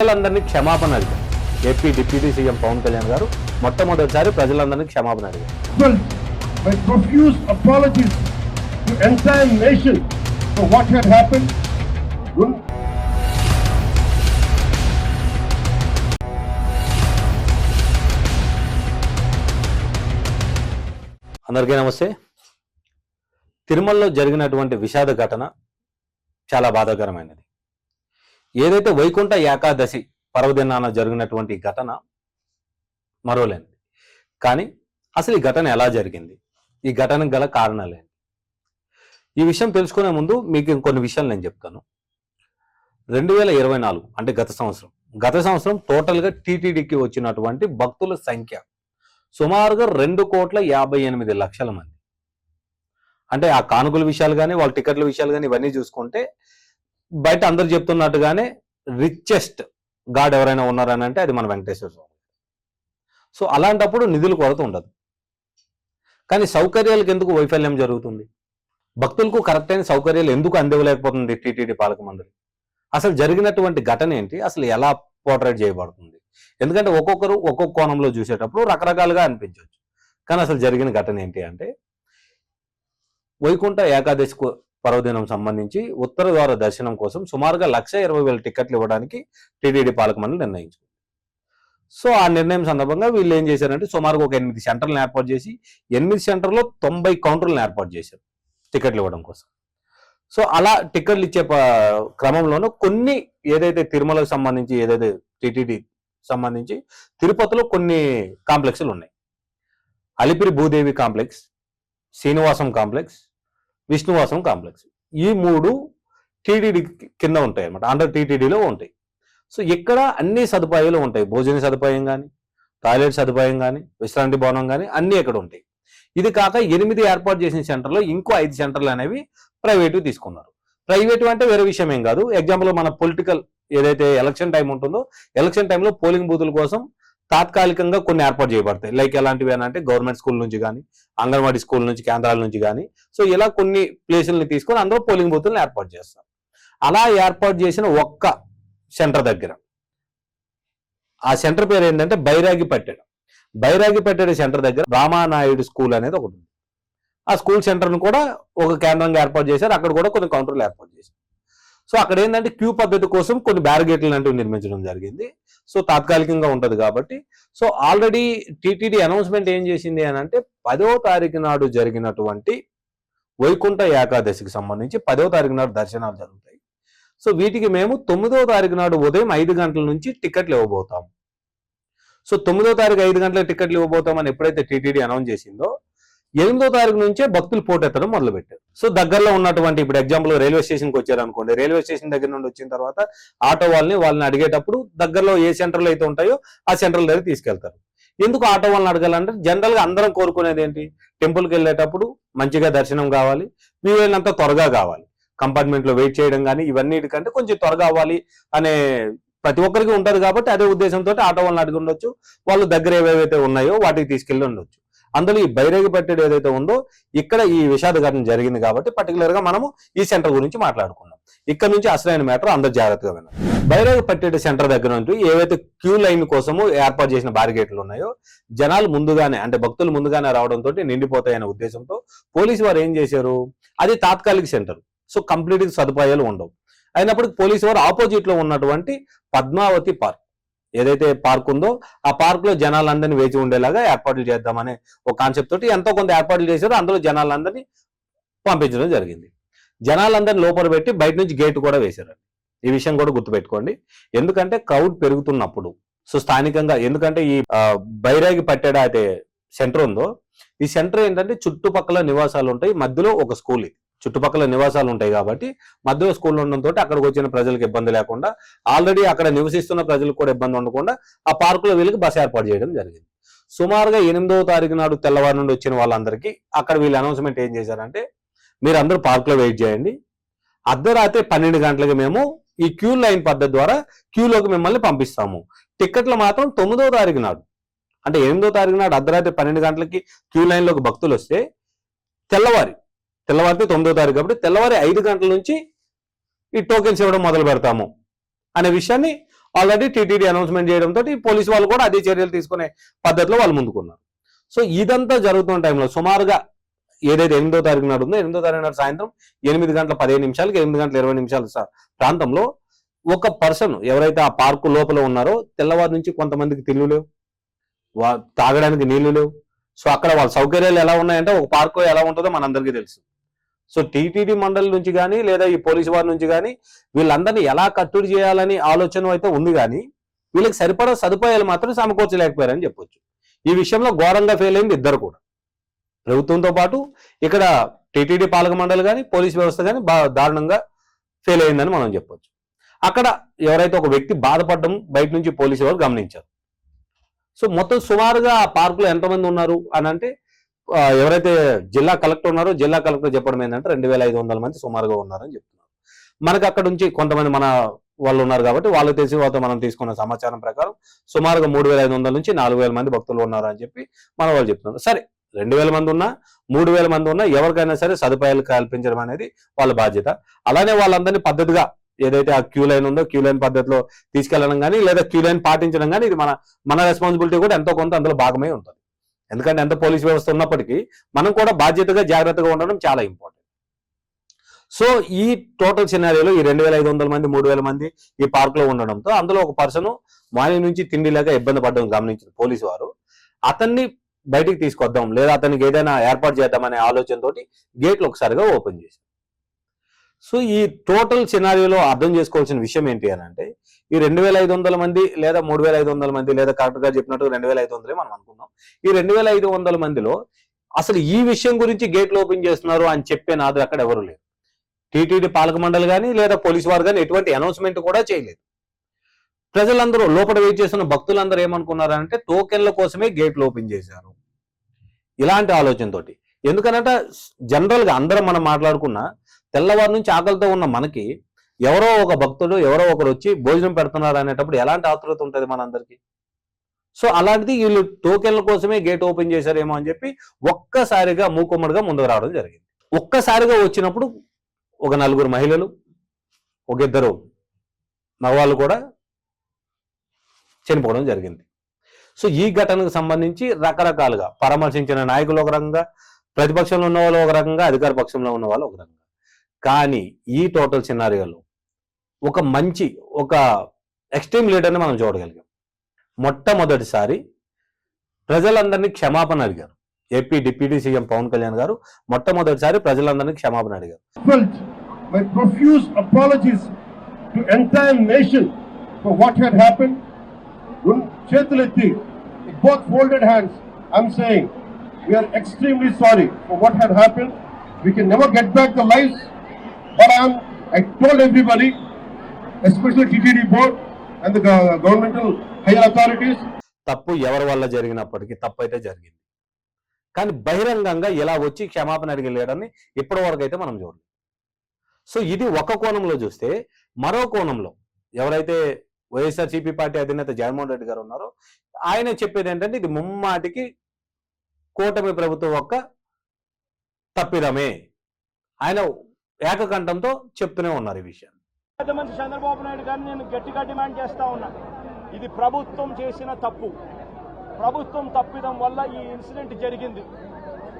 ప్రజలందరినీ క్షమాపణ అడిగారు. AP deputy CM Pawan Kalyan garu మొట్టమొదటిసారి ప్రజలందరినీ క్షమాపణ అడిగారు. అందరికీ నమస్తే. తిరుమలలో జరిగినటువంటి విషాద ఘటన చాలా బాధాకరమైనది. ఏదైతే వైకుంఠ ఏకాదశి పర్వదినాన జరిగినటువంటి ఘటన మరోలేనిది కానీ అసలు ఈ ఘటన ఎలా జరిగింది? ఈ ఘటనకు గల కారణాలేంటి? ఈ విషయం తెలుసుకునే ముందు మీకు ఇంకొన్ని విషయాలు నేను చెప్తాను. రెండు వేల ఇరవై నాలుగు అంటే గత సంవత్సరం. గత సంవత్సరం టోటల్గా టీటీడీకి వచ్చినటువంటి భక్తుల సంఖ్య సుమారుగా రెండు కోట్ల యాభై ఎనిమిది లక్షల మంది. అంటే ఆ కానుకల విషయాలు కానీ వాళ్ళ టికెట్ల విషయాలు కానీ ఇవన్నీ చూసుకుంటే బయట అందరు చెప్తున్నట్టుగానే రిచెస్ట్ గాడ్ ఎవరైనా ఉన్నారని అంటే అది మన వెంకటేశ్వర స్వామి సో అలాంటప్పుడు నిధులు కొరత ఉండదు. కానీ సౌకర్యాలకు ఎందుకు వైఫల్యం జరుగుతుంది? భక్తులకు కరెక్ట్ అయిన సౌకర్యాలు ఎందుకు అందివ్వలేకపోతుంది టీటీడీ పాలక మండలి? అసలు జరిగినటువంటి ఘటన ఏంటి? అసలు ఎలా పోర్ట్రేట్ చేయబడుతుంది? ఎందుకంటే ఒక్కొక్కరు ఒక్కొక్క కోణంలో చూసేటప్పుడు రకరకాలుగా అనిపించవచ్చు. కానీ అసలు జరిగిన ఘటన ఏంటి అంటే వైకుంఠ ఏకాదశి పర్వదినం సంబంధించి ఉత్తర ద్వార దర్శనం కోసం సుమారుగా లక్ష ఇరవై వేల టికెట్లు ఇవ్వడానికి టీటీడీ పాలక మండలి నిర్ణయించుకుంది సో ఆ నిర్ణయం సందర్భంగా వీళ్ళు ఏం చేశారంటే సుమారుగా ఒక ఎనిమిది సెంటర్లను ఏర్పాటు చేసి ఎనిమిది సెంటర్లో తొంభై కౌంటర్లను ఏర్పాటు చేశారు టికెట్లు ఇవ్వడం కోసం. సో అలా టికెట్లు ఇచ్చే క్రమంలోనూ కొన్ని ఏదైతే తిరుమలకు సంబంధించి ఏదైతే టీటీడీ సంబంధించి తిరుపతిలో కొన్ని కాంప్లెక్స్లు ఉన్నాయి. Alipiri Bhudevi complex Srinivasam complex Vishnuvasam complex. ఈ మూడు టీటీడీ కింద ఉంటాయి అన్నమాట అండర్ టీటీడీలో ఉంటాయి. సో ఇక్కడ అన్ని సదుపాయాలు ఉంటాయి. భోజన సదుపాయం కానీ టాయిలెట్ సదుపాయం కానీ విశ్రాంతి భవనం కానీ అన్నీ ఇక్కడ ఉంటాయి. ఇది కాక ఎనిమిది ఏర్పాటు చేసిన సెంటర్లో ఇంకో ఐదు సెంటర్లు అనేవి ప్రైవేటు తీసుకున్నారు. ప్రైవేటు అంటే వేరే విషయం ఏం కాదు. ఎగ్జాంపుల్ మన పొలిటికల్ ఏదైతే ఎలక్షన్ టైం ఉంటుందో ఎలక్షన్ టైంలో పోలింగ్ బూతుల కోసం తాత్కాలికంగా కొన్ని ఏర్పాటు చేయబడతాయి. లైక్ ఎలాంటివి అని అంటే గవర్నమెంట్ స్కూల్ నుంచి కానీ అంగన్వాడీ స్కూల్ నుంచి కేంద్రాల నుంచి కానీ సో ఇలా కొన్ని ప్లేసుల్ని తీసుకొని అందులో పోలింగ్ బూతులను ఏర్పాటు చేస్తారు. అలా ఏర్పాటు చేసిన ఒక్క సెంటర్ దగ్గర. ఆ సెంటర్ పేరు ఏంటంటే బైరాగి పెట్టడం బైరాగి పెట్టడం సెంటర్ దగ్గర రామానాయుడు స్కూల్ అనేది ఒకటి ఉంది. ఆ స్కూల్ సెంటర్ను కూడా ఒక కేంద్రంగా ఏర్పాటు చేశారు. అక్కడ కూడా కొన్ని కౌంటర్లు ఏర్పాటు చేశారు. సో అక్కడ ఏంటంటే క్యూ పద్ధతి కోసం కొన్ని బ్యారిగేట్లు లాంటివి నిర్మించడం జరిగింది. సో తాత్కాలికంగా ఉంటుంది కాబట్టి. సో ఆల్రెడీ టీటీడీ అనౌన్స్మెంట్ ఏం చేసింది అని అంటే పదో తారీఖు నాడు జరిగినటువంటి వైకుంఠ ఏకాదశికి సంబంధించి పదో తారీఖు నాడు దర్శనాలు జరుగుతాయి. సో వీటికి మేము తొమ్మిదో తారీఖు నాడు ఉదయం ఐదు గంటల నుంచి టికెట్లు ఇవ్వబోతాం. సో తొమ్మిదో తారీఖు ఐదు గంటల టికెట్లు ఇవ్వబోతామని ఎప్పుడైతే టీటీడీ అనౌన్స్ చేసిందో ఎనిమిదో తారీఖు నుంచే భక్తులు పోటెత్తడం మొదలుపెట్టారు. సో దగ్గరలో ఉన్నటువంటి ఇప్పుడు ఎగ్జాంపుల్ రైల్వే స్టేషన్కి వచ్చారు అనుకోండి రైల్వే స్టేషన్ దగ్గర నుండి వచ్చిన తర్వాత ఆటో వాళ్ళని వాళ్ళని అడిగేటప్పుడు దగ్గరలో ఏ సెంటర్లు అయితే ఉంటాయో ఆ సెంటర్ల దగ్గర తీసుకెళ్తారు. ఎందుకు ఆటో వాళ్ళని అడగాలంటే జనరల్గా అందరం కోరుకునేది ఏంటి? టెంపుల్కి వెళ్ళేటప్పుడు మంచిగా దర్శనం కావాలి. వీలైనంత త్వరగా కావాలి. కంపార్ట్మెంట్లో వెయిట్ చేయడం కానీ ఇవన్నిటికంటే కొంచెం త్వరగా అవ్వాలి అనే ప్రతి ఒక్కరికి ఉంటారు కాబట్టి అదే ఉద్దేశంతో ఆటో వాళ్ళని అడిగి ఉండొచ్చు. వాళ్ళు దగ్గర ఏవేవైతే ఉన్నాయో వాటికి తీసుకెళ్ళి ఉండొచ్చు. అందులో ఈ బైరేగి పట్టెడు ఏదైతే ఉందో ఇక్కడ ఈ విషాద ఘటన జరిగింది కాబట్టి పర్టికులర్గా మనము ఈ సెంటర్ గురించి మాట్లాడుకుందాం. ఇక్కడ నుంచి అసలైన మ్యాటర్ అందరు జాగ్రత్తగా విన్నారు బైరాగి పట్టెడు సెంటర్ దగ్గర నుండి ఏవైతే క్యూ లైన్ కోసము ఏర్పాటు చేసిన బారిగేట్లు ఉన్నాయో జనాలు ముందుగానే అంటే భక్తులు ముందుగానే రావడంతో నిండిపోతాయనే ఉద్దేశంతో పోలీసు వారు ఏం చేశారు? అది తాత్కాలిక సెంటర్. సో కంప్లీట్ సదుపాయాలు ఉండవు. అయినప్పుడు పోలీసు వారు ఆపోజిట్లో ఉన్నటువంటి పద్మావతి పార్క్ ఏదైతే పార్క్ ఉందో ఆ పార్క్లో జనాలందరినీ వేచి ఉండేలాగా ఏర్పాట్లు చేద్దామనే ఒక కాన్సెప్ట్ తోటి ఎంతో కొంత ఏర్పాట్లు చేశారు. అందులో జనాలందరినీ పంపించడం జరిగింది. జనాలందరినీ లోపల పెట్టి బయట నుంచి గేట్ కూడా వేశారు. ఈ విషయం కూడా గుర్తుపెట్టుకోండి. ఎందుకంటే క్రౌడ్ పెరుగుతున్నప్పుడు సో స్థానికంగా ఎందుకంటే ఈ బైరాగి పట్టెడ అయితే సెంటర్ ఉందో ఈ సెంటర్ ఏంటంటే చుట్టుపక్కల నివాసాలు ఉంటాయి. మధ్యలో ఒక స్కూల్ ఇది. చుట్టుపక్కల నివాసాలు ఉంటాయి కాబట్టి మధ్యలో స్కూల్ ఉండడంతో అక్కడికి వచ్చిన ప్రజలకు ఇబ్బంది లేకుండా ఆల్రెడీ అక్కడ నివసిస్తున్న ప్రజలకు కూడా ఇబ్బంది ఉండకుండా ఆ పార్కులో వీళ్ళకి బస్ ఏర్పాటు చేయడం జరిగింది. సుమారుగా ఎనిమిదవ తారీఖు నాడు తెల్లవారు నుండి వచ్చిన వాళ్ళందరికీ అక్కడ వీళ్ళు అనౌన్స్మెంట్ ఏం చేశారంటే మీరు అందరూ పార్కులో వెయిట్ చేయండి. అర్ధరాత్రి పన్నెండు గంటలకు మేము ఈ క్యూ లైన్ పద్ధతి ద్వారా క్యూలోకి మిమ్మల్ని పంపిస్తాము. టిక్కెట్లు మాత్రం తొమ్మిదో తారీఖు నాడు. అంటే ఎనిమిదో తారీఖు నాడు అర్ధరాత్రి పన్నెండు గంటలకి క్యూ లైన్లోకి భక్తులు వస్తే తెల్లవారి తెల్లవారితే తొమ్మిదో తారీఖు కాబట్టి తెల్లవారి ఐదు గంటల నుంచి ఈ టోకెన్స్ ఇవ్వడం మొదలు పెడతాము అనే విషయాన్ని ఆల్రెడీ టీటీడీ అనౌన్స్మెంట్ చేయడంతో పోలీసు వాళ్ళు కూడా అదే చర్యలు తీసుకునే పద్ధతిలో వాళ్ళు ముందుకున్నారు. సో ఇదంతా జరుగుతున్న టైంలో సుమారుగా ఏదైతే ఎనిమిదో తారీఖు నాడు ఉందో ఎనిమిదో తారీఖు నాడు సాయంత్రం ఎనిమిది గంటల పదిహేను నిమిషాలకి ఎనిమిది గంటల ఇరవై నిమిషాల ప్రాంతంలో ఒక పర్సన్ ఎవరైతే ఆ పార్కు లోపల ఉన్నారో తెల్లవారు నుంచి కొంతమందికి తిల్లు లేవు. వా- తాగడానికి నీళ్ళు లేవు. సో అక్కడ వాళ్ళ సౌకర్యాలు ఎలా ఉన్నాయంటే ఒక పార్కు ఎలా ఉంటుందో మనందరికీ తెలుసు. సో టీటీడీ మండలి నుంచి కానీ లేదా ఈ పోలీసు వారి నుంచి కానీ వీళ్ళందరినీ ఎలా కట్టుడి చేయాలని ఆలోచన అయితే ఉంది కానీ వీళ్ళకి సరిపడా సదుపాయాలు మాత్రం సమకూర్చలేకపోయారని చెప్పొచ్చు. ఈ విషయంలో ఘోరంగా ఫెయిల్ అయింది ఇద్దరు కూడా. ప్రభుత్వంతో పాటు ఇక్కడ టీటీడీ పాలక మండలి కానీ పోలీస్ వ్యవస్థ కానీ బాగా దారుణంగా ఫెయిల్ అయిందని మనం చెప్పొచ్చు. అక్కడ ఎవరైతే ఒక వ్యక్తి బాధపడడం బయట నుంచి పోలీసు వారు గమనించారు. సో మొత్తం సుమారుగా ఆ పార్కులో ఎంతమంది ఉన్నారు అని అంటే ఎవరైతే జిల్లా కలెక్టర్ ఉన్నారో జిల్లా కలెక్టర్ చెప్పడం ఏంటంటే రెండు వేల ఐదు వందల మంది సుమారుగా ఉన్నారని చెప్తున్నారు. మనకి అక్కడ నుంచి కొంతమంది మన వాళ్ళు ఉన్నారు కాబట్టి వాళ్ళు తెలిసి వాళ్ళతో మనం తీసుకున్న సమాచారం ప్రకారం సుమారుగా మూడు వేల ఐదు వందల నుంచి నాలుగు వేల మంది భక్తులు ఉన్నారు అని చెప్పి మన వాళ్ళు చెప్తున్నారు. సరే రెండు వేల మంది ఉన్నా మూడు వేల మంది ఉన్నా ఎవరికైనా సరే సదుపాయాలు కల్పించడం అనేది వాళ్ళ బాధ్యత. అలానే వాళ్ళందరినీ పద్ధతిగా ఏదైతే ఆ క్యూ లైన్ ఉందో క్యూ లైన్ పద్ధతిలో తీసుకెళ్ళడం కానీ లేదా క్యూ లైన్ పాటించడం కానీ ఇది మన మన రెస్పాన్సిబిలిటీ కూడా ఎంతో కొంత అందులో భాగమై ఉంటుంది. ఎందుకంటే ఎంత పోలీస్ వ్యవస్థ ఉన్నప్పటికీ మనం కూడా బాధ్యతగా జాగ్రత్తగా ఉండడం చాలా ఇంపార్టెంట్. సో ఈ టోటల్ సినారియోలో ఈ రెండు వేల ఐదు వందల మంది మూడు వేల మంది ఈ పార్క్లో ఉండడంతో అందులో ఒక పర్సన్ మార్నింగ్ నుంచి తిండి లేక ఇబ్బంది పడడం గమనించిన పోలీసు వారు. అతన్ని బయటికి తీసుకొద్దాం లేదా అతనికి ఏదైనా ఏర్పాటు చేద్దామనే ఆలోచనతోటి గేట్లు ఒకసారిగా ఓపెన్ చేశారు. సో ఈ టోటల్ సినారియోలో అర్థం చేసుకోవాల్సిన విషయం ఏంటి అని అంటే ఈ రెండు వేల ఐదు వందల మంది లేదా మూడు వేల ఐదు వందల మంది లేదా కరెక్ట్గా చెప్పినట్టు రెండు వేల ఐదు వందలే మనం అనుకున్నాం ఈ రెండు వేల ఐదు వందల మందిలో అసలు ఈ విషయం గురించి గేట్లు ఓపెన్ చేస్తున్నారు అని చెప్పే నాదు అక్కడ ఎవరు లేరు. టీటీడీ పాలక మండలి కానీ లేదా పోలీస్ వారు కానీ ఎటువంటి అనౌన్స్మెంట్ కూడా చేయలేదు. ప్రజలందరూ లోపల వెయిట్ చేస్తున్న భక్తులందరూ ఏమనుకున్నారంటే టోకెన్ల కోసమే గేట్లు ఓపెన్ చేశారు. ఇలాంటి ఆలోచనతోటి. ఎందుకనంటే జనరల్గా అందరం మనం మాట్లాడుకున్న తెల్లవారు నుంచి ఆకలితో ఉన్న మనకి ఎవరో ఒక భక్తుడు ఎవరో ఒకరు వచ్చి భోజనం పెడుతున్నారు అనేటప్పుడు ఎలాంటి ఆతృత ఉంటుంది మనందరికీ? సో అలాంటిది వీళ్ళు టోకెన్ల కోసమే గేట్ ఓపెన్ చేశారేమో అని చెప్పి ఒక్కసారిగా మూకుమ్మడిగా ముందుకు రావడం జరిగింది. ఒక్కసారిగా వచ్చినప్పుడు ఒక నలుగురు మహిళలు ఒక ఇద్దరు మగవాళ్ళు కూడా చనిపోవడం జరిగింది. సో ఈ ఘటనకు సంబంధించి రకరకాలుగా పరామర్శించిన నాయకులు ఒక రకంగా ప్రతిపక్షంలో ఉన్న వాళ్ళు ఒక రకంగా అధికార పక్షంలో ఉన్న వాళ్ళు ఒక రకంగా. కానీ ఈ టోటల్ సినారియోలో ఒక మంచి ఒక ఎక్స్ట్రీమ్ లీడర్ని మనం చూడగలిగాం. మొట్టమొదటిసారి ప్రజలందరినీ క్షమాపణ అడిగారు. AP deputy CM Pawan Kalyan garu మొట్టమొదటిసారి ప్రజలందరినీ క్షమాపణ అడిగారు. చేతులెత్తి both folded hands I'm saying we're extremely sorry for what had happen we can never get back the life but am, I told everybody, especially TTD board and the governmental higher authorities, తప్పు ఎవరి వల్ల జరిగినప్పటికీ తప్పు అయితే జరిగింది. కానీ బహిరంగంగా ఇలా వచ్చి క్షమాపణ అడిగి లేడని ఇప్పటి వరకు అయితే మనం చూడలేదు. సో ఇది ఒక కోణంలో చూస్తే మరో కోణంలో ఎవరైతే వైఎస్ఆర్సీపీ పార్టీ అధినేత జగన్మోహన్ రెడ్డి గారు ఉన్నారో ఆయన చెప్పేది ఏంటంటే ఇది ముమ్మాటికి కూటమి ప్రభుత్వం యొక్క తప్పిదమే. ఆయన ఏకకంఠంతో చెప్తూనే ఉన్నారు ఈ విషయాన్ని. ముఖ్యమంత్రి చంద్రబాబు నాయుడు గారిని నేను గట్టిగా డిమాండ్ చేస్తా ఉన్నా. ఇది ప్రభుత్వం చేసిన తప్పు. ప్రభుత్వం తప్పిదం వల్ల ఈ ఇన్సిడెంట్ జరిగింది.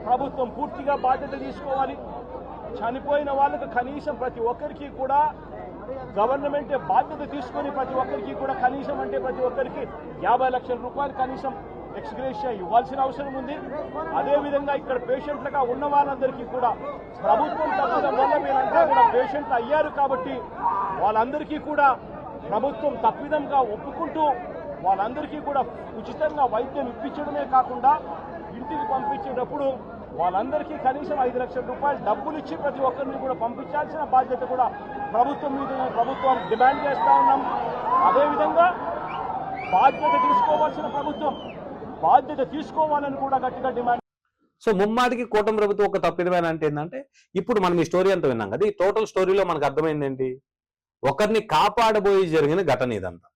ప్రభుత్వం పూర్తిగా బాధ్యత తీసుకోవాలి. చనిపోయిన వాళ్ళకు కనీసం ప్రతి ఒక్కరికి కూడా గవర్నమెంట్ బాధ్యత తీసుకొని ప్రతి ఒక్కరికి కూడా కనీసం అంటే ప్రతి ఒక్కరికి యాభై లక్షల రూపాయలు కనీసం ఎక్స్గ్రేషియా ఇవ్వాల్సిన అవసరం ఉంది. అదేవిధంగా ఇక్కడ పేషెంట్లుగా ఉన్న వాళ్ళందరికీ కూడా ప్రభుత్వం తప్పడం వల్ల మీరంతా కూడా పేషెంట్లు అయ్యారు కాబట్టి వాళ్ళందరికీ కూడా ప్రభుత్వం తప్పిదంగా ఒప్పుకుంటూ వాళ్ళందరికీ కూడా ఉచితంగా వైద్యం ఇప్పించడమే కాకుండా ఇంటికి పంపించేటప్పుడు వాళ్ళందరికీ కనీసం ఐదు లక్షల రూపాయలు డబ్బులు ఇచ్చి ప్రతి ఒక్కరిని కూడా పంపించాల్సిన బాధ్యత కూడా ప్రభుత్వం మీద ప్రభుత్వం ప్రభుత్వాన్ని డిమాండ్ చేస్తా ఉన్నాం. అదేవిధంగా బాధ్యత తీసుకోవాల్సిన ప్రభుత్వం బాధ్యత తీసుకోవాలని కూడా గట్టిగా డిమాండ్ సో ముమ్మాటికి కూటమి ప్రభుత్వం ఒక తప్పిదమైన అంటే ఏంటంటే ఇప్పుడు మనం ఈ స్టోరీ అంతా విన్నాం కదా ఈ టోటల్ స్టోరీలో మనకు అర్థమైంది ఏంటి ఒకరిని కాపాడబోయి జరిగిన ఘటన ఇదంతా.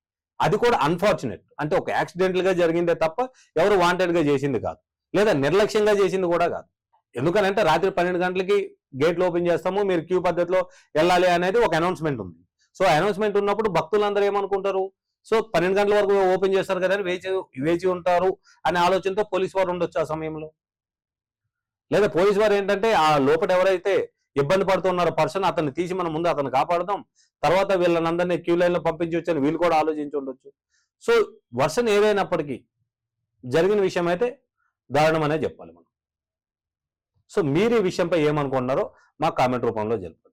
అది కూడా అన్ఫార్చునేట్ అంటే ఒక యాక్సిడెంటల్గా జరిగిందే తప్ప ఎవరు వాంటెడ్గా చేసింది కాదు. లేదా నిర్లక్ష్యంగా చేసింది కూడా కాదు. ఎందుకనంటే రాత్రి పన్నెండు గంటలకి గేట్లు ఓపెన్ చేస్తాము మీరు క్యూ పద్ధతిలో వెళ్ళాలి అనేది ఒక అనౌన్స్మెంట్ ఉంది. సో అనౌన్స్మెంట్ ఉన్నప్పుడు భక్తులందరూ ఏమనుకుంటారు? సో పన్నెండు గంటల వరకు ఓపెన్ చేస్తారు కదా అని వేచి వేచి ఉంటారు అనే ఆలోచనతో పోలీసు వారు ఉండొచ్చు ఆ సమయంలో. లేదా పోలీసు వారు ఏంటంటే ఆ లోపల ఎవరైతే ఇబ్బంది పడుతున్నారో పర్సన్ అతన్ని తీసి మనం ముందు అతను కాపాడదాం. తర్వాత వీళ్ళనందరినీ క్యూ లైన్లో పంపించవచ్చు అని వీళ్ళు కూడా ఆలోచించి ఉండొచ్చు. సో వర్షన్ ఏదైనప్పటికీ జరిగిన విషయం అయితే దారుణం అనే చెప్పాలి మనం. సో మీరు ఈ విషయంపై ఏమనుకుంటున్నారో మా కామెంట్ రూపంలో చెప్పండి.